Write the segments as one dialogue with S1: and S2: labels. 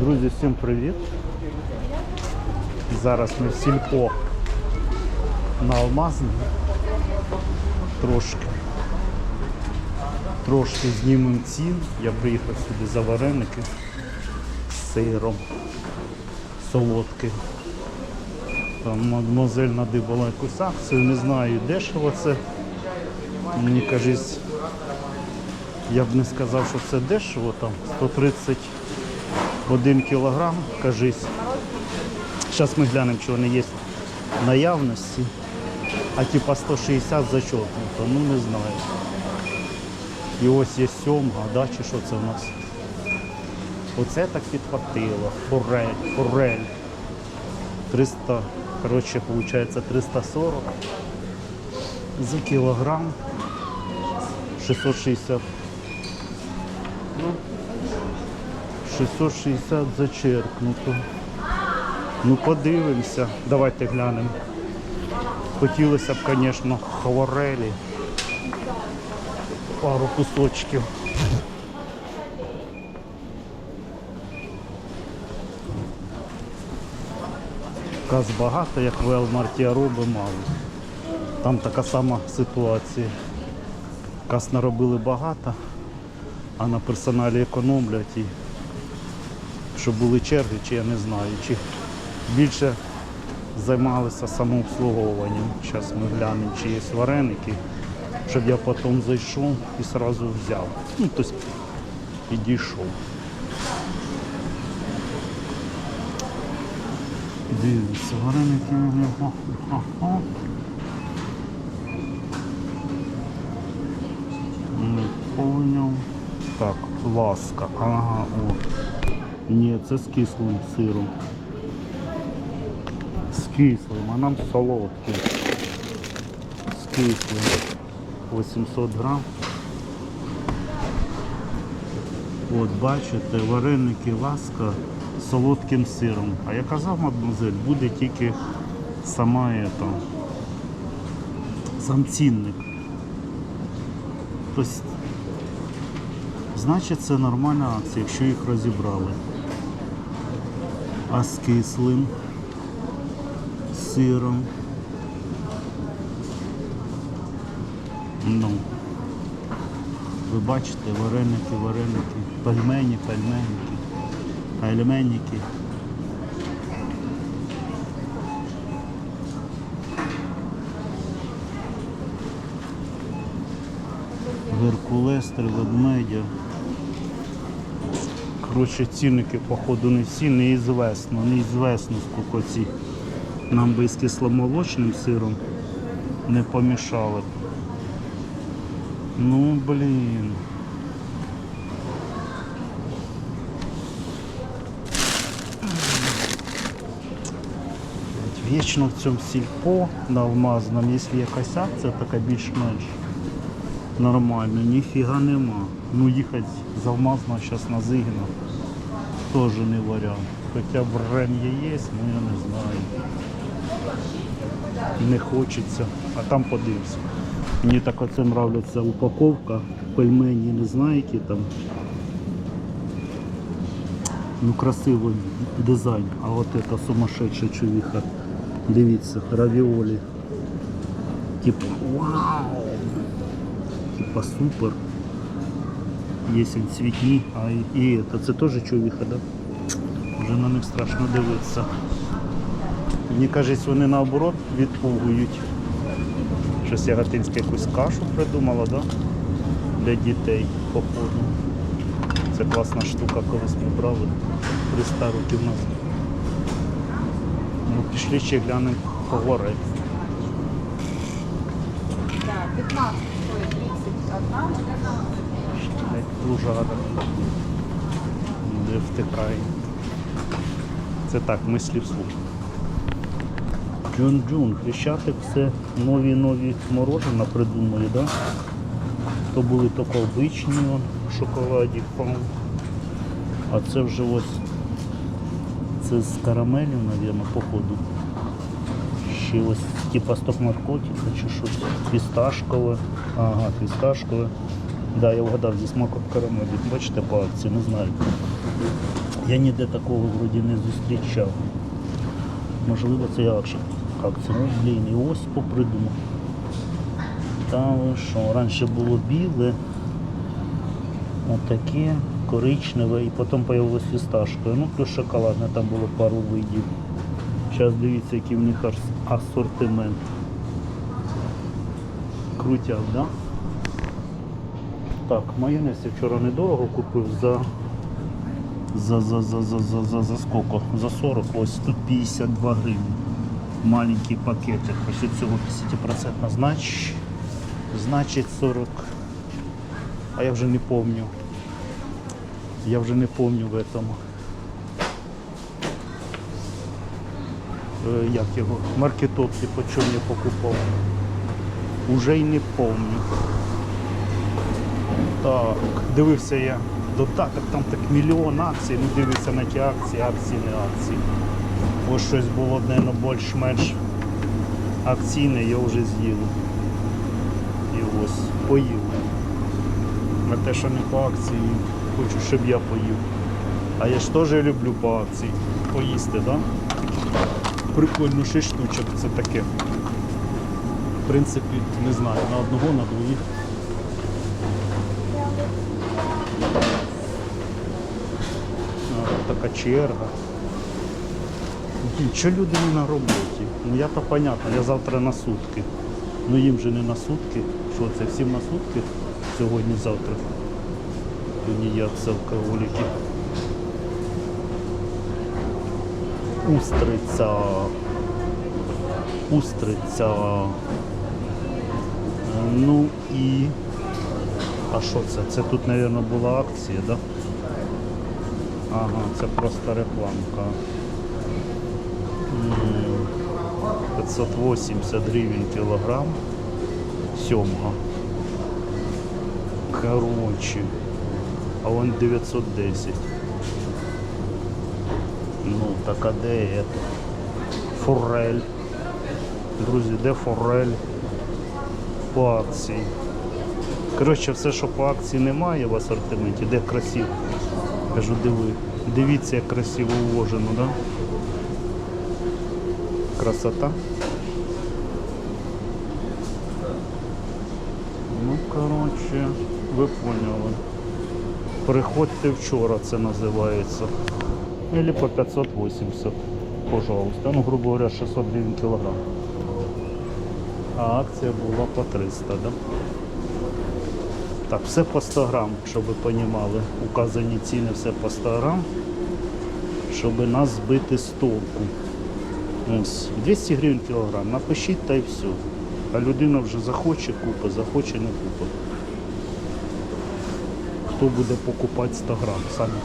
S1: Друзі, всім привіт! Зараз ми в сільпо на Алмазній. Трошки. Трошки знімемо цін. Я приїхав сюди за вареники з сиром, солодкий. Там мадемуазель надибала якусь акцію, не знаю, дешево це. Мені кажуть, я б не сказав, що це дешево, там 131 кілограм, кажись. Зараз ми глянемо, чи вони є в наявності. А типа 160 зачеркнуто, ну не знаю. І ось є сьомга, да, чи що це у нас? Оце так підхватило. Форель, форель. 300, коротше, виходить 340 за кілограм. 660. 660 зачеркнуто. Ну подивимося. Давайте глянемо. Хотілося б, звісно, хворелі. Пару кусочків. Каз багато, як в Елмарті, а роби мало. Там така сама ситуація. Каз наробили багато, а на персоналі економлять щоб були черги, чи я не знаю, чи більше займалися самообслуговуванням. Зараз ми глянемо, чи є вареники, щоб я потім зайшов і одразу взяв. Ну, тобто підійшов. Дивіться, вареники. Не понял. Так, ласка. Ага, о. Ні, це з кислим сиром. З кислим, а нам солодкий. З кислим. 800 грам. От, бачите, вареники ласка з солодким сиром. А я казав, мадемуазель, буде тільки сама ета, сам цінник. Тобто, значить, це нормальна акція, якщо їх розібрали. А з кислим сиром. Ну, ви бачите, вареники, вареники, пельмені, пельменики, пельменники. Геркулес, три ведмедя. Коротше, цінники, походу, не всі, неізвесно, неізвесно, скільки ці. Нам би з кисломолочним сиром не помішали. Ну, блін. Вічно в цьому сільпо на алмазному, якщо якась акція, така більш-менш нормальна, ніфіга нема. Ну їхати з алмазного зараз на Зигіна теж не варіант. Хоча брення є, ну я не знаю. Не хочеться, а там подивимося. Мені так оце нравиться упаковка, пельмені, не знаю, які там. Ну красивий дизайн, а от це сумасшедша чувіха. Дивіться, равіолі. Типа, вау! Типа супер. Є він цвітні, а і, це, це теж чувіха, да? Вже на них страшно дивитися. Мені кажуть, вони наоборот відпугують. Щось яготинське якусь кашу придумала, да? Для дітей, походу. Це класна штука, колись ми брали 300 років назад. Ну, пішли ще глянемо поговорити.
S2: Да, 15 стоит 31,
S1: Лужара. Де втикає. Це так, мислі вслух. Джун Джун, Хрещатик все нові нові морожена придумали, да? То були он, в шоколаді пам. А це вже ось це з карамелю, мабуть, походу. Ще ось типа стоп наркотика чи щось. Фісташкове. Ага, фісташкове. Да, я вгадав зі смаком карамелі. Бачите по акції, не знаю. Я ніде такого вроді не зустрічав. Можливо, це акція. Акція. Ну, блін, і ось попридумав. Та що, раніше було біле, отаке, коричневе, і потім з'явилось фісташкове. Ну, плюс шоколадне, там було пару видів. Зараз дивіться, який в них асортимент. Крутяк, да? Так, майонез я вчора недорого купив за за, за, за, за, за, за, за сколько? За 40, ось тут 52 гривні. Маленький пакетик. Ось цього 50% знач, значить 40. А я вже не помню. Я вже не помню в этом. Е, Як його? Маркетопці по чому я покупав. Уже й не помню. Так, дивився я додаток, там так мільйон акцій, ну дивився на ті акції, акції не акції. Ось щось було, мабуть, більш-менш акційне, я вже з'їв. І ось поїв. На те, що не по акції, хочу, щоб я поїв. А я ж теж люблю по акції поїсти, так? Прикольно, 6 штучок це таке. В принципі, не знаю, на одного, на двоїх. А, така черга. Що люди не на роботі? Ну я то понятно, я завтра на сутки. Ну їм же не на сутки. Що це всім на сутки? Сьогодні, завтра. Тунеядці, алкоголіки. Устриця. Устриця. Ну і. А що це? Це тут, мабуть, була акція, так? Да? Ага, це просто рекламка. 580 гривень кілограм. Сьомга. Короче. А вон 910. Ну, так а де это? Форель. Друзі, де форель? По акції. Коротше, все, що по акції немає в асортименті, де красиво. Кажу, диви. Дивіться, як красиво уложено, да? Красота. Ну, коротше, ви поняли. Приходьте вчора, це називається. Или по 580, пожалуйста. Ну, грубо говоря, 600 гривень кілограм. А акція була по 300, да? Так, все по 100 грам, щоб ви розуміли. Указані ціни все по 100 грам, щоб нас збити з толку. Ось, 200 гривень кілограм. Напишіть та й все. А людина вже захоче купить, захоче не купить. Хто буде покупати 100 грам самі?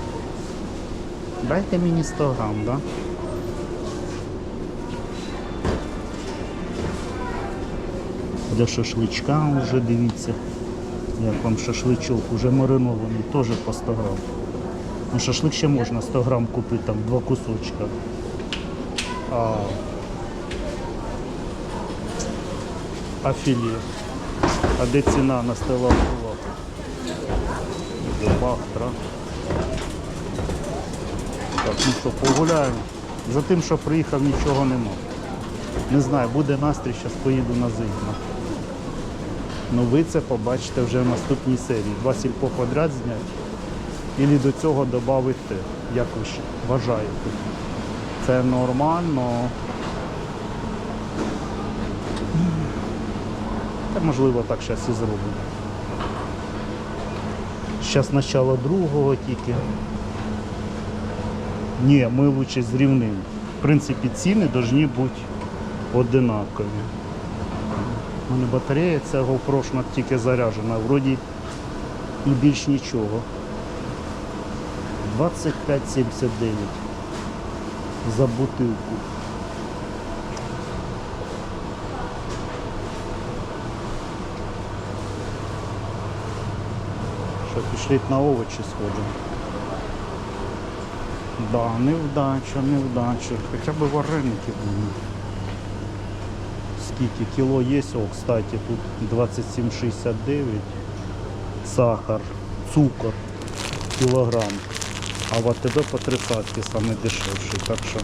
S1: Дайте мені 100 грам, да? Для шашличка вже дивіться. Як вам шашличок, уже маринований, теж по 100 грам. Ну, шашлик ще можна 100 грам купити, там два кусочка. А, а філе? А де ціна на стела була? Бахтра. Так, ну що, погуляємо. За тим, що приїхав, нічого нема. Не знаю, буде настрій, зараз поїду на Зигма. Ну ви це побачите вже в наступній серії. Два сільпо подряд зняти. І до цього додати як ви вважаєте. Це нормально. Та можливо так зараз і зробимо. Зараз начало другого тільки. Ні, ми лучше зрівнимо. В принципі, ціни повинні бути одинакові. У мене батарея ця GoPro тільки заряджена, вроді і більш нічого. 25,79 за бутилку. Що, пішли на овочі сходимо. Да, невдача, невдача. Хоча б вареники були. Скільки кіло є, о, кстати, тут 27,69. Сахар, цукор, кілограм. А в АТБ по тридцатки саме дешевший. Так що,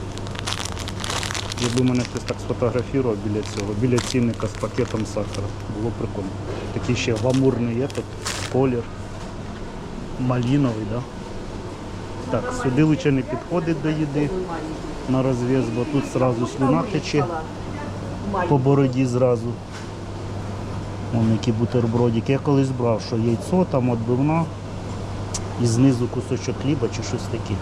S1: якби мене хтось так сфотографував біля цього, біля цінника з пакетом сахара, було прикольно. Такий ще гламурний є тут колір. Маліновий, да? Так, сюди лучше не підходить до їди на розв'яз, бо тут зразу слюна тече по бороді зразу. Вон які бутербродики. Я колись брав, що яйцо там відбивна і знизу кусочок хліба чи щось таке.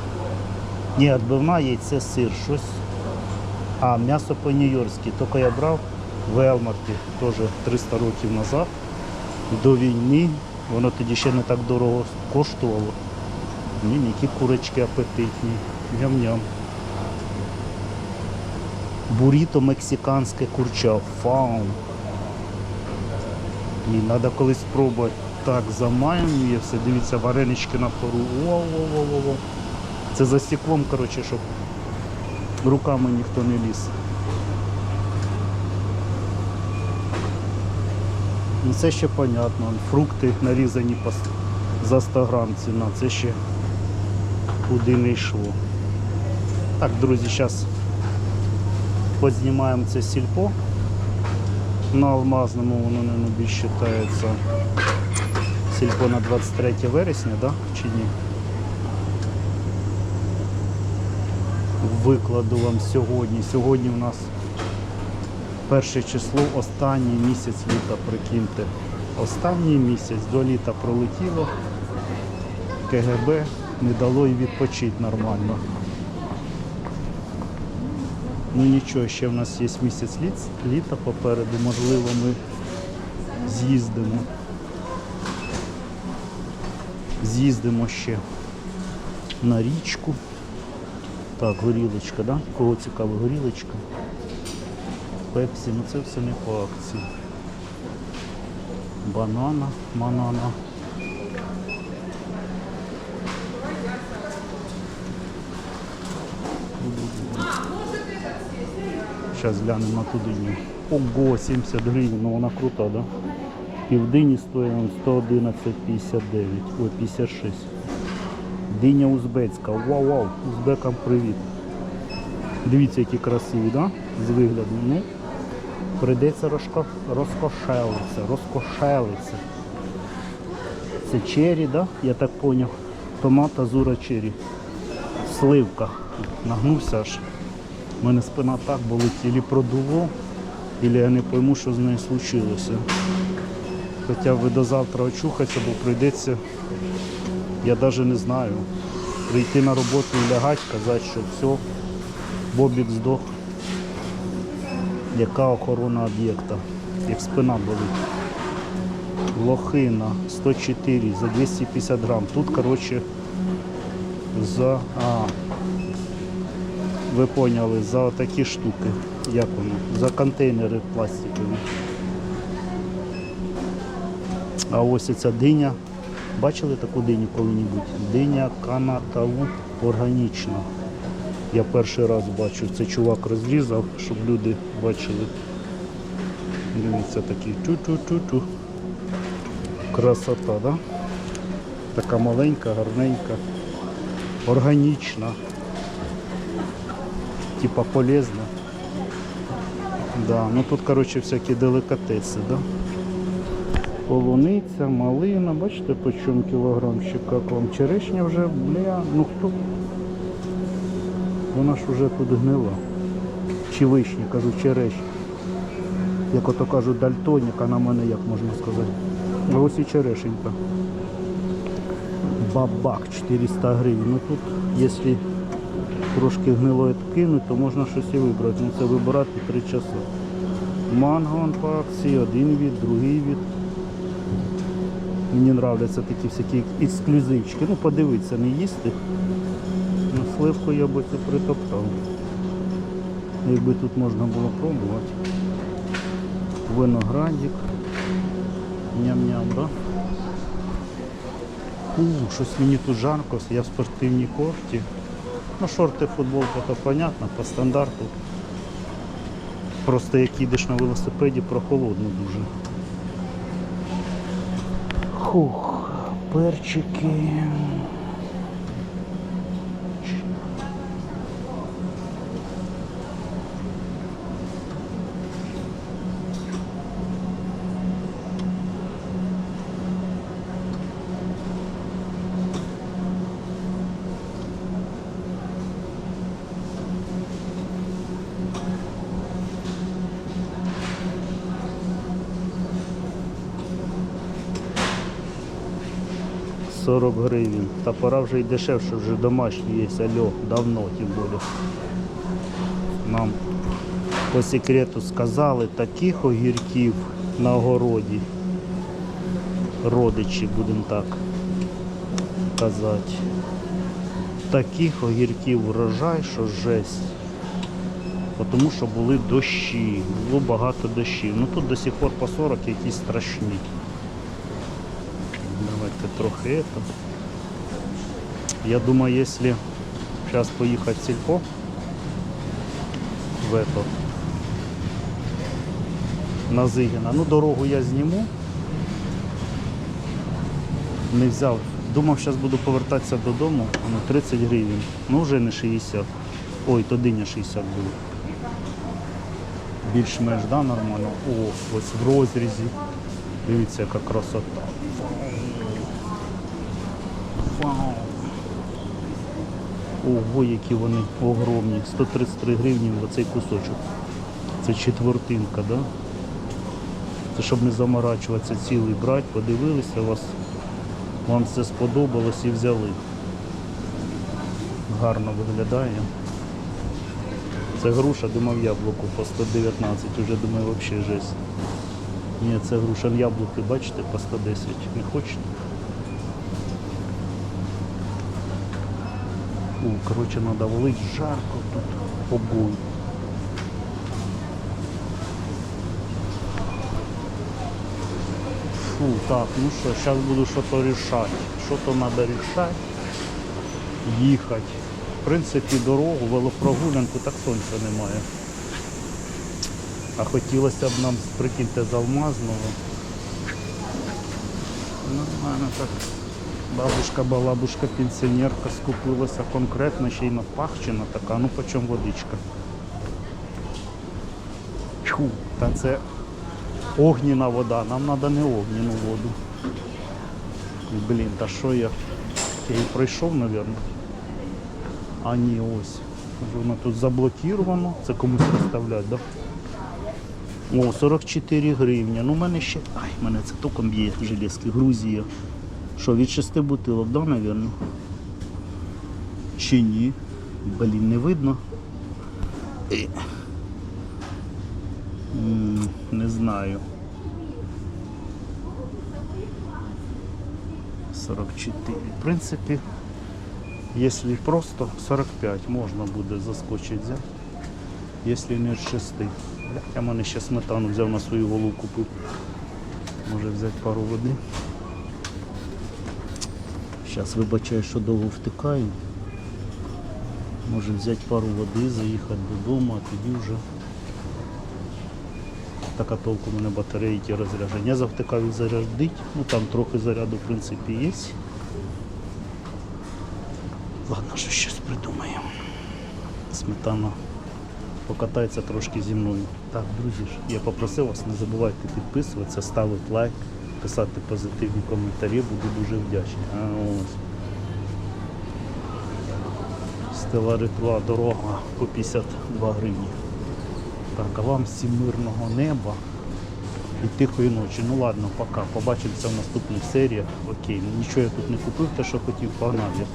S1: Ні, відбивна, яйце, сир, щось. А, м'ясо по-нью-йоркськи. Тільки я брав в Елмарті теж 300 років назад, до війни. Воно тоді ще не так дорого коштувало. Ні, які курочки апетитні. Ням-ням. Буріто мексиканське курча. Фаун. Ні, треба колись спробувати. Так, замаює все. Дивіться, варенички на пару. Во-во-во-во-во. Це за стеклом, коротше, щоб руками ніхто не ліз. Ну це ще понятно. Фрукти нарізані за 100 грам ціна. Це ще куди не йшло. Так, друзі, зараз познімаємо це сільпо. На алмазному воно не більш вважається. Сільпо на 23 вересня, да? чи ні? Викладу вам сьогодні. Сьогодні у нас перше число, останній місяць літа, прикиньте. Останній місяць до літа пролетіло. КГБ не дало і відпочити нормально. Ну нічого, ще в нас є місяць літ- літа попереду, можливо, ми з'їздимо. З'їздимо ще на річку. Так, горілочка, да? Кого цікава горілочка? Пепсі, ну це все не по акції. Банана, банана. Зараз глянемо на ту диню. Ого, 70 гривень, ну вона крута, да? Півдині стоїть 111,59, ой, 56. Диня узбецька. Вау, вау, узбекам привіт. Дивіться, які красиві, да? З вигляду. Ну, прийдеться розко... розкошелитися, розкошелитися. Це чері, да? Я так поняв. Томат азура чері. Сливка. Нагнувся аж. У мене спина так болить, ілі продуло, ілі я не пойму, що з нею случилося. Хоча би до завтра очухатися, бо прийдеться, я навіть не знаю, прийти на роботу і лягати, казати, що все, Бобік здох. Яка охорона об'єкта, як спина болить. Лохина 104 за 250 грам. Тут, коротше, за... А, ви поняли, за такі штуки. Як воно? За контейнери пластикові. А ось ця диня. Бачили таку диню коли-небудь? Диня канаталу органічна. Я перший раз бачу. Це чувак розрізав, щоб люди бачили. Дивіться такий ту-ту-ту-ту. Красота, да? Така маленька, гарненька, органічна типа полезно. Да, ну тут, короче, всякі деликатеси, да? Полуниця, малина, бачите, по чому кілограмчик, як вам черешня вже, бля, ну хто? Вона ж вже тут гнила. Чи вишня, кажу, черешня. Як ото кажуть, дальтонік, а на мене як можна сказати. А ось і черешенька. Бабак 400 гривень. Ну тут, якщо трошки гнилої кинуть, то можна щось і вибрати. Ну це вибирати 3 часи. Манго по акції, один від, другий від. Мені подобаються такі всякі ексклюзивчики. Ну подивитися, не їсти. Ну, сливку я би це притоптав. Якби тут можна було пробувати. Виноградик. Ням-ням, да? У, щось мені тут жарко, я в спортивній кофті. Ну, шорти, футболка, то понятно, по стандарту. Просто як їдеш на велосипеді, прохолодно дуже. Хух, перчики. 40 гривень. Та пора вже й дешевше, вже домашні є, альо, давно тим більше. Нам по секрету сказали, таких огірків на огороді. Родичі, будемо так казати. Таких огірків врожай, що жесть. Тому що були дощі, було багато дощів. Ну тут до сих пор по 40 якісь страшні. Давайте трохи это. Я думаю, если сейчас поехать в сельпо в это на Зигіна, ну дорогу я зніму. Не взяв. Думав, зараз буду повертатися додому, ну 30 гривень. Ну вже не 60. Ой, то диня 60 було. Більш-менш, да, нормально. О, ось в розрізі. Дивіться, яка красота. Вау. Ого, які вони огромні. 133 гривні оцей кусочок. Це четвертинка, да? Це щоб не заморачуватися цілий брати, подивилися вас, вам це сподобалось і взяли. Гарно виглядає. Це груша, думав яблуку по 119, уже думаю взагалі жесть. Ні, це груша яблуки, бачите, по 110. Не хочете? О, коротше, треба валити жарко тут побой. Фу, так, ну що, зараз буду щось рішати. Що то треба рішати. Їхати. В принципі, дорогу, велопрогулянку так сонця немає. А хотілося б нам, прикиньте, з Алмазного. Нормально так. Бабушка, балабушка, пенсіонерка скупилася конкретно, ще й напахчена така, ну по чому водичка. Чу, та це огніна вода, нам треба не огніну воду. Блін, та що я? Я її пройшов, мабуть. А ні, ось. Воно тут заблокіровано. Це комусь розставлять, так? Да? О, 44 гривні. Ну, в мене ще. Ай, мене це током б'є железки. Грузія. Що, від шести бутилок, да, мабуть? Чи ні? Блін, не видно. Е. Не знаю. 44. В принципі, якщо просто 45 можна буде заскочити взяти. Якщо не з 6. Я мене ще сметану взяв на свою голову купив. Може взяти пару води. Зараз вибачаю, що довго втикаю. Може взяти пару води, заїхати додому, а тоді вже така толку в мене батареї ті розрядження. Я завтикав їх зарядити, ну там трохи заряду в принципі є. Ладно, що щось придумаємо. Сметана покатається трошки зі мною. Так, друзі, я попросив вас, не забувайте підписуватися, ставити лайк, писати позитивні коментарі, буду дуже вдячний. А, ось. Стела ритва дорога по 52 гривні. Так, а вам всім мирного неба і тихої ночі. Ну ладно, пока. Побачимося в наступних серіях. Окей, нічого я тут не купив, те, що хотів, погнав я.